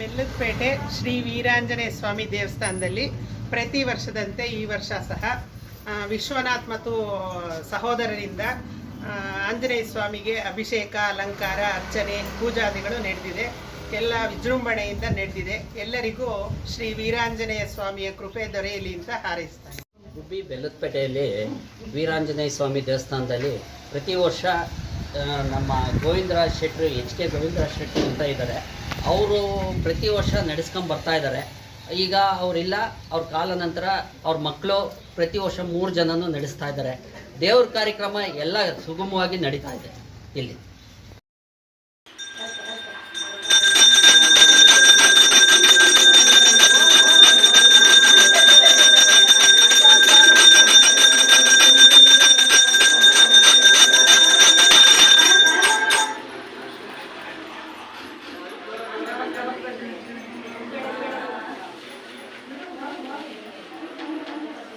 ಬೆಲ್ಲದಪೇಟೆ ಶ್ರೀ ವೀರಾಂಜನೇಯ ಸ್ವಾಮಿ ದೇವಸ್ಥಾನದಲ್ಲಿ ಪ್ರತಿ ವರ್ಷದಂತೆ ಈ ವರ್ಷ ಸಹ ವಿಶ್ವನಾಥ್ ಮತ್ತು ಸಹೋದರರಿಂದ ಆಂಜನೇಯ ಸ್ವಾಮಿಗೆ ಅಭಿಷೇಕ, ಅಲಂಕಾರ, ಅರ್ಚನೆ, ಪೂಜಾದಿಗಳು ನಡೆದಿದೆ. ಎಲ್ಲ ವಿಜೃಂಭಣೆಯಿಂದ ನಡೆದಿದೆ. ಎಲ್ಲರಿಗೂ ಶ್ರೀ ವೀರಾಂಜನೇಯ ಸ್ವಾಮಿಯ ಕೃಪೆ ದೊರೆಯಲಿ ಅಂತ ಹಾರೈಸ್ತಾರೆ. ಗುಬ್ಬಿ ಬೆಲ್ಲದಪೇಟೆಯಲ್ಲಿ ವೀರಾಂಜನೇಯ ಸ್ವಾಮಿ ದೇವಸ್ಥಾನದಲ್ಲಿ ಪ್ರತಿ ವರ್ಷ ನಮ್ಮ ಗೋವಿಂದರಾಜ್ ಶೆಟ್ರು ಎಚ್ ಕೆ ಗೋವಿಂದರಾಜ್ ಶೆಟ್ರು ಅಂತ ಇದ್ದಾರೆ. ಅವರು ಪ್ರತಿ ವರ್ಷ ನಡೆಸ್ಕೊಂಡು ಬರ್ತಾ ಇದ್ದಾರೆ ಈಗ ಅವರಿಲ್ಲ, ಅವ್ರ ಕಾಲ ನಂತರ ಅವ್ರ ಮಕ್ಕಳು ಪ್ರತಿ ವರ್ಷ ಮೂರು ಜನನೂ ನಡೆಸ್ತಾ ಇದ್ದಾರೆ ದೇವ್ರ ಕಾರ್ಯಕ್ರಮ ಎಲ್ಲ ಸುಗಮವಾಗಿ ನಡೀತಾ ಇದೆ ಇಲ್ಲಿ.